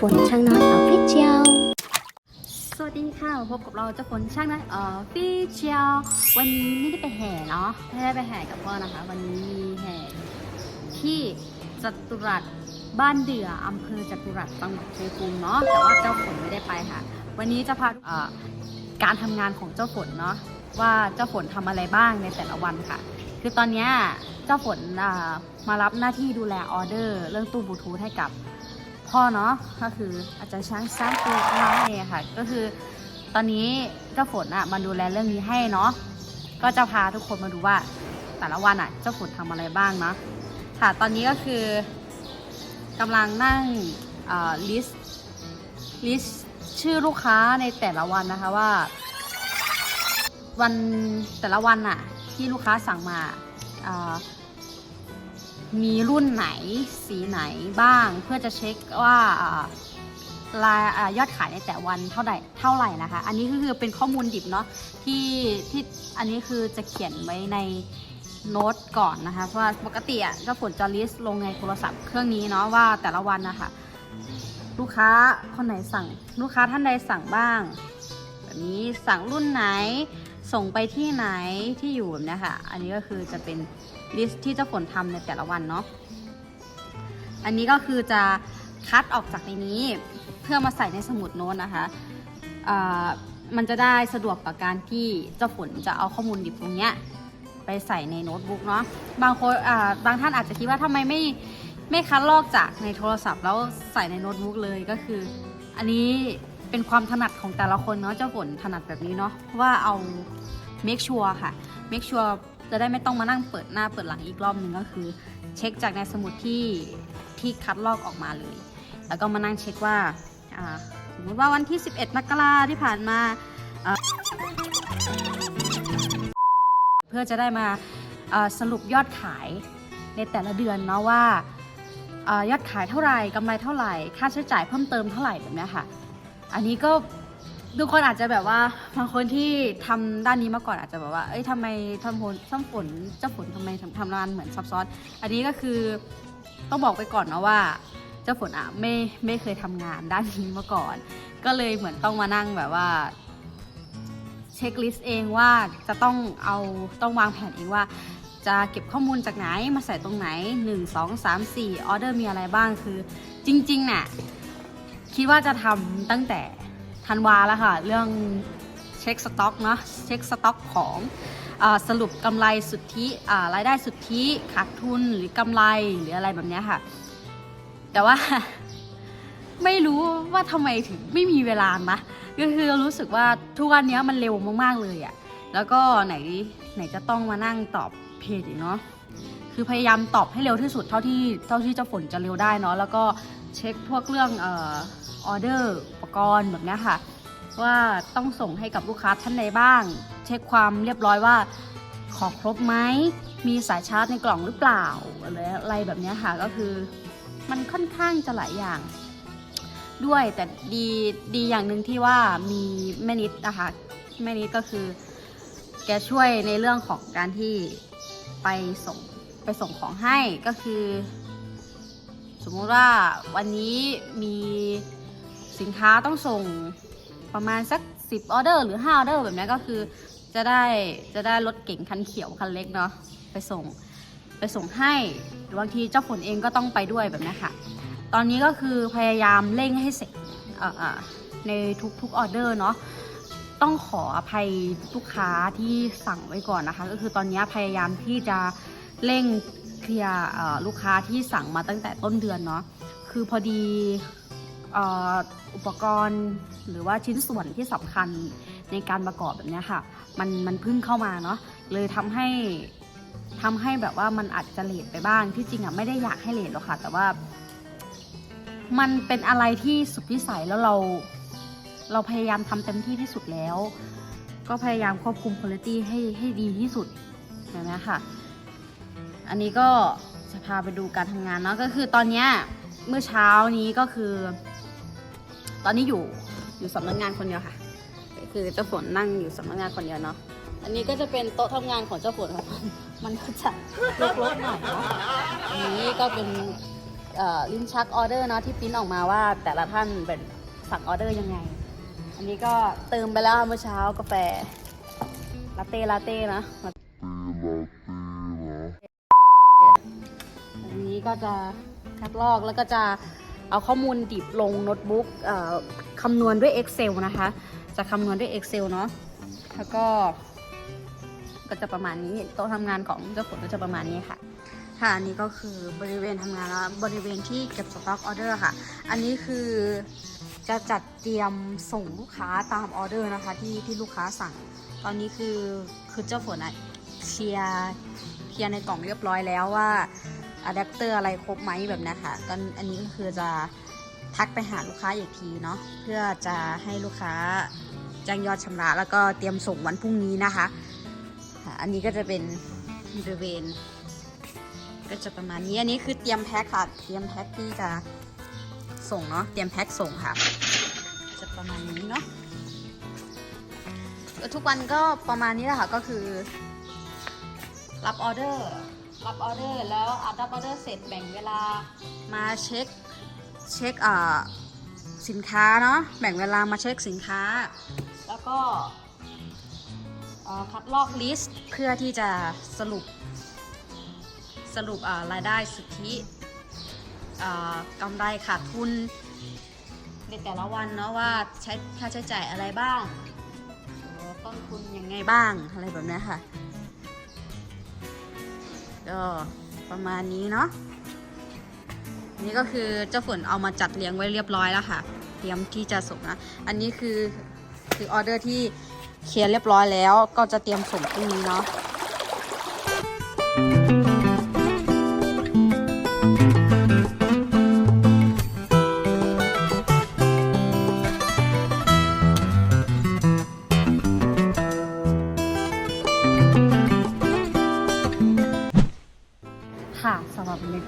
ฝนช่างน้อยออฟฟิเชียลสวัสดีค่ะพบกับเราเจ้าฝนช่างนะเอ่อพี่เชียววันนี้ไม่ได้ไปแห่เนาะไม่ได้ไปแห่กับพ่อนะคะ วันนี้มีแห่ที่จตุรัสบ้านเดืออำเภอจตุรัสจังหวัดชัยภูมิเนาะแต่ว่าเจ้าฝนไม่ได้ไปค่ะ วันนี้จะพาเอ่อการทำงานของเจ้าฝนเนาะว่าเจ้าฝนทำอะไรบ้างในแต่ละวันค่ะ คือตอนนี้เจ้าฝนมารับหน้าที่ดูแลออเดอร์ เรื่องตู้บลูทูธให้กับ พ่อเนาะก็คืออาจารย์ช้างสร้างตัวเราเองค่ะ ก็คือตอนนี้เจ้าฝนอะมาดูแลเรื่องนี้ให้เนาะก็จะพาทุกคนมาดูว่าแต่ละวันอะเจ้าฝนทำอะไรบ้างเนาะค่ะตอนนี้ก็คือกำลังนั่งลิสต์ลิสต์ชื่อลูกค้าในแต่ละวันนะคะว่า วันแต่ละวันอะที่ลูกค้าสั่งมาอ่า มีรุ่นไหนสีไหนบ้าง เพื่อจะเช็คว่าอ่ารายยอดขายในแต่วันเท่าไหร่เท่าไหร่นะคะ อันนี้ก็คือเป็นข้อมูลดิบเนาะที่ที่อันนี้คือจะเขียนไว้ในโน้ตก่อนนะคะเพราะว่าปกติอะเจ้าฝนจะลิสต์ลงในโทรศัพท์เครื่องนี้เนาะว่าแต่ละวันนะคะลูกค้าคนไหนสั่ง ลูกค้าท่านใดสั่งบ้าง แบบนี้สั่งรุ่นไหนส่งไปที่ไหนที่อยู่แบบเนี้ยค่ะ อันนี้ก็คือจะเป็น ลิสต์ที่เจ้าฝนทำในแต่ละวันเนาะอันนี้ก็คือจะคัดออกจากในนี้เพื่อมาใส่ในสมุดโน้ตนะคะมันจะได้สะดวกต่อการที่เจ้าฝนจะเอาข้อมูลดิบตรงเนี้ยไปใส่ในโน้ตบุ๊กเนาะบางคนบางท่านอาจจะคิดว่าทำไมไม่ไม่คัดลอกจากในโทรศัพท์แล้วใส่ในโน้ตบุ๊กเลยก็คือ อันนี้เป็นความถนัดของแต่ละคนเนาะเจ้าฝนถนัดแบบนี้เนาะเพราะว่าเอา make sure ค่ะ make sure จะได้ไม่ต้องมานั่งเปิดหน้าเปิดหลังอีกรอบหนึ่งก็คือ เช็คจากในสมุดที่ที่คัดลอกออกมาเลย แล้วก็มานั่งเช็คว่าสมมติว่าวันที่ 11 มกราที่ผ่านมา เพื่อจะได้มาสรุปยอดขายในแต่ละเดือนเนาะว่าอยอดขายเท่าไหร่กำไรเท่าไหร่ ค่าใช้จ่ายเพิ่มเติมเท่าไหร่แบบนี้ค่ะ อันนี้ก็ ทุกคนอาจจะแบบว่าบางคนที่ทำด้านนี้มาก่อนอาจจะแบบว่า เอ้ยทำไมทำผลทำฝนเจ้าฝนทำไมทำทำงานเหมือนซับซ้อน อันนี้ก็คือต้องบอกไปก่อนนะว่า เจ้าฝนอะไม่ไม่เคยทำงานด้านนี้มาก่อน ก็เลยเหมือนต้องมานั่งแบบว่าเช็คลิสต์เองว่าจะต้องเอาต้องวางแผนเองว่า จะเก็บข้อมูลจากไหนมาใส่ตรงไหน 1 2 3 4ออเดอร์มีอะไรบ้างคือ จริงๆน่ะคิดว่าจะทำตั้งแต่ ธันวาแล้วค่ะ เรื่องเช็คสต็อกเนาะเช็คสต็อกของอสรุปกำไรสุทธิรายได้สุทธิขาดทุนหรือกำไรหรืออะไรแบบนี้ค่ะ แต่ว่าไม่รู้ว่าทำไมถึงไม่มีเวลานะก็คือรู้สึกว่าทุกวันนี้มันเร็วมากๆเลยอะแล้วก็ไหนไหนจะต้องมานั่งตอบเพจอีกเนาะคือพยายามตอบให้เร็วที่สุดเท่าที่เท่าที่เจ้าฝนจะเร็วได้เนาะแล้วก็เช็คพวกเรื่องออเดอร์ กรณ์แบบนี้ค่ะ ว่าต้องส่งให้กับลูกค้าท่านใดบ้าง เช็คความเรียบร้อยว่าขอครบไหมมีสายชาร์จในกล่องหรือเปล่าอะไรแบบนี้ค่ะก็คือมันค่อนข้างจะหลายอย่าง ด้วยแต่ดีดีอย่างหนึ่งที่ว่ามีแม่นิดนะคะแม่นิดก็คือ แกช่วยในเรื่องของการที่ไปส่งไปส่งของให้ก็คือ สมมติว่าวันนี้มี สินค้าต้องส่งประมาณสัก 10ออเดอร์หรือ5ออเดอร์แบบนี้ก็คือจะได้จะได้รถเก๋งคันเขียวคันเล็กเนาะไปส่งไปส่งให้หรือบางทีเจ้าฝนเองก็ต้องไปด้วยแบบนี้ค่ะ ตอนนี้ก็คือพยายามเร่งให้เสร็จในทุกๆออเดอร์เนาะต้องขออภัยลูกค้าที่สั่งไว้ก่อนนะคะ ก็คือตอนนี้พยายามที่จะเร่งเคลียร์ลูกค้าที่สั่งมาตั้งแต่ต้นเดือนเนาะคือพอดี อุปกรณ์หรือว่าชิ้นส่วนที่สำคัญในการประกอบแบบนี้ค่ะ มันมันพิ่งเข้ามาเนาะเลยทำให้ทำให้แบบว่ามันอาจจะเลทไปบ้างที่จริงอะไม่ได้อยากให้เลทหรอกค่ะ แต่ว่า มันเป็นอะไรที่สุดวิสัยแล้วเรา เราพยายามทำเต็มที่ที่สุดแล้ว ก็พยายามควบคุมคุณภาพให้ให้ดีที่สุดแบบนี้ค่ะ อันนี้ก็จะพาไปดูการทำงานเนาะก็คือตอนเนี้ยเมื่อเช้านี้ก็คือ ตอนนี้อยู่อยู่สำนักงานคนเดียวค่ะก็คือเจ้าฝนนั่งอยู่สำนักงานคนเดียวเนาะอันนี้ก็จะเป็นโต๊ะทำงานของเจ้าฝนค่ะมันก็จะรกๆหน่อยเนาะอันนี้ก็เป็นเอ่อลิ้นชักออเดอร์เนาะที่ปริ้นออกมาว่าแต่ละท่านเป็นสั่งออเดอร์ยังไง อันนี้ก็เติมไปแล้วเมื่อเช้ากาแฟลาเต้ลาเต้นะอันนี้ก็จะคัดลอกแล้วก็จะ เอาข้อมูลดิบลงโน้ตบุ๊กคำนวณด้วย Excel นะคะ จะคำนวณด้วย Excel เนาะแล้วก็ก็จะประมาณนี้โต๊ะทำงานของเจ้าฝนก็จะประมาณนี้ค่ะ ค่ะอันนี้ก็คือบริเวณทำงานแล้วบริเวณที่เก็บสต็อกออเดอร์ค่ะ อันนี้คือจะจัดเตรียมส่งลูกค้าตามออเดอร์นะคะที่ที่ลูกค้าสั่ง ตอนนี้คือคือเจ้าฝนอะเคลียร์เคลียร์ในกล่องเรียบร้อยแล้วว่า อะแดปเตอร์อะไรครบไหมแบบนี้ค่ะตอนอันนี้ก็คือจะทักไปหาลูกค้าอีกทีเนาะเพื่อจะให้ลูกค้าแจ้งยอดชำระแล้วก็เตรียมส่งวันพรุ่งนี้นะคะ อันนี้ก็จะเป็นบริเวณ ก็จะประมาณนี้อันนี้คือเตรียมแพ็คค่ะ เตรียมแพ็คที่จะส่งเนาะเตรียมแพ็คส่งค่ะ จะประมาณนี้เนาะทุกวันก็ประมาณนี้แหละค่ะก็คือ รับออเดอร์ รับออเดอร์แล้วอัดรับออเดอร์เสร็จแบ่งเวลามาเช็คเช็คเอ่อสินค้าเนาะแบ่งเวลามาเช็คสินค้า แล้วก็เอ่อคัดลอกลิสต์เพื่อที่จะสรุปสรุปอ่ารายได้สุทธิอ่ากำไรขาดทุนในแต่ละวันเนาะว่าใช้ค่าใช้จ่ายอะไรบ้างหรือว่าต้นทุนยังไงบ้างอะไรแบบเนี้ยค่ะ ก็ประมาณนี้เนาะนี่ก็คือเจ้าฝนเอามาจัดเลี้ยงไว้เรียบร้อยแล้วค่ะ เตรียมที่จะส่งนะ อันนี้คือคือออเดอร์ที่เคลียร์เรียบร้อยแล้ว ก็จะเตรียมส่งพรุ่งนี้เนาะ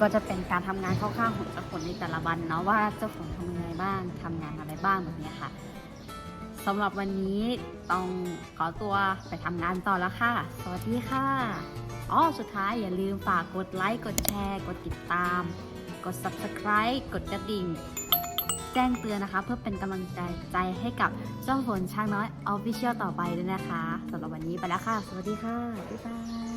ก็จะเป็นการทำงานคร่าวๆของเจ้าฝนในแต่ละวันเนาะว่าเจ้าฝนทำยังไงบ้างทำงานอะไรบ้างแบบนี้ค่ะสำหรับวันนี้ต้องขอตัวไปทำงานต่อแล้วค่ะ สวัสดีค่ะอ๋อสุดท้ายอย่าลืมฝากกดไลค์กดแชร์ กดติดตาม กด subscribe กดกระดิ่ง แจ้งเตือนนะคะ เพื่อเป็นกำลังใจใจให้กับเจ้าฝนช้างน้อย Official ต่อไปด้วยนะคะสำหรับวันนี้ไปแล้วค่ะ สวัสดีค่ะ บ๊ายบาย